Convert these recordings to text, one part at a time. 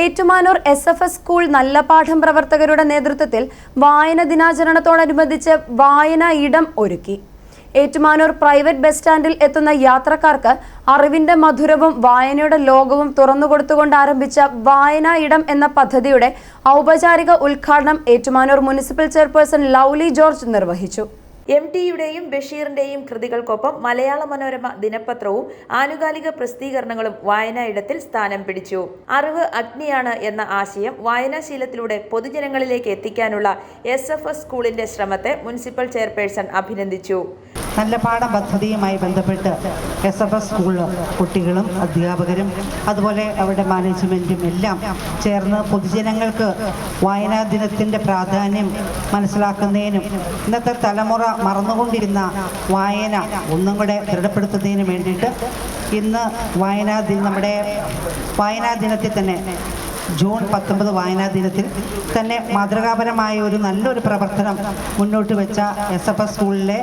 Ettumanoor S F S school നല്ല പാഠം പ്രവർത്തകരുടെ നേതൃത്വത്തിൽ വായന ദിനാചരണത്തോടനുബന്ധിച്ച് വായന ഇടം ഒരുക്കി. ഏറ്റുമാനൂർ പ്രൈവറ്റ് ബസ് സ്റ്റാൻഡിൽ എത്തുന്ന യാത്രക്കാർക്ക് അറിവിന്റെ മധുരവും വായനയുടെ ലോകവും തുറന്നുകൊടുത്തുകൊണ്ട് ആരംഭിച്ച വായന ഇടം എന്ന പദ്ധതിയുടെ ഔപചാരിക ഉദ്ഘാടനം Ettumanoor municipal chairperson Lovely George നിർവഹിച്ചു. എം ടിയുടെയും ബഷീറിന്റെയും കൃതികൾക്കൊപ്പം മലയാള മനോരമ ദിനപത്രവും ആനുകാലിക പ്രസിദ്ധീകരണങ്ങളും വായനായിടത്തിൽ സ്ഥാനം പിടിച്ചു. അറിവ് അഗ്നിയാണ് എന്ന ആശയം വായനാശീലത്തിലൂടെ പൊതുജനങ്ങളിലേക്ക് എത്തിക്കാനുള്ള എസ് സ്കൂളിന്റെ ശ്രമത്തെ മുനിസിപ്പൽ ചെയർപേഴ്സൺ അഭിനന്ദിച്ചു. നല്ല പാഠ പദ്ധതിയുമായി ബന്ധപ്പെട്ട് എസ് എഫ് എസ് സ്കൂൾ കുട്ടികളും അധ്യാപകരും അതുപോലെ അവരുടെ മാനേജ്മെന്റും എല്ലാം ചേർന്ന് പൊതുജനങ്ങൾക്ക് വായനാ ദിനത്തിന്റെ പ്രാധാന്യം മനസ്സിലാക്കുന്നതിനും ഇന്നത്തെ തലമുറ മറന്നുകൊണ്ടിരുന്ന വായന ഒന്നും കൂടെ ദൃഢപ്പെടുത്തുന്നതിന് വേണ്ടിയിട്ട് ഇന്ന് വായനാ ദിനം നമ്മുടെ വായനാ ദിനത്തിൽ തന്നെ ജൂൺ പത്തൊമ്പത് വായനാ ദിനത്തിൽ തന്നെ മാതൃകാപരമായ ഒരു നല്ലൊരു പ്രവർത്തനം മുന്നോട്ട് വെച്ച എസ് എഫ് എസ് സ്കൂളിലെ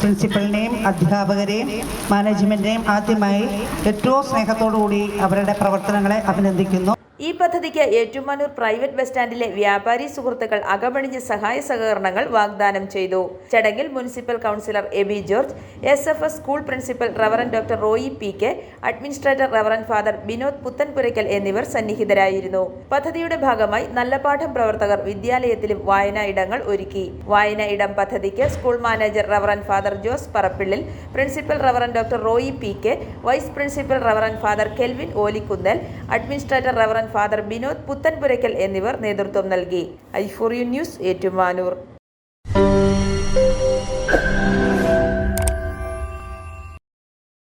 പ്രിൻസിപ്പലിനെയും അധ്യാപകരെയും മാനേജ്മെന്റിനെയും ആദ്യമായി ഏറ്റവും സ്നേഹത്തോടു കൂടി അവരുടെ പ്രവർത്തനങ്ങളെ അഭിനന്ദിക്കുന്നു. ഈ പദ്ധതിക്ക് ഏറ്റുമാനൂർ പ്രൈവറ്റ് ബസ് സ്റ്റാൻഡിലെ വ്യാപാരി സുഹൃത്തുക്കൾ അകമണിഞ്ഞ് സഹായ സഹകരണങ്ങൾ വാഗ്ദാനം ചെയ്തു. ചടങ്ങിൽ municipal councillor Aby George S F S school principal reverend doctor Roy P K administrator reverend father Vinod Puthenpurackal എന്നിവർ സന്നിഹിതരായിരുന്നു. പദ്ധതിയുടെ ഭാഗമായി നല്ല പാഠം പ്രവർത്തകർ വിദ്യാലയത്തിലും വായനാ ഇടങ്ങൾ ഒരുക്കി. വായനാ ഇടം പദ്ധതിക്ക് school manager reverend father Jose Parappillil principal reverend doctor Roy P K vice principal reverend father Kelvin Olikkunnel administrator reverend father Binod Puthenpurackal എന്നിവർ നേതൃത്വം നൽകി. I four U news Ettumanoor.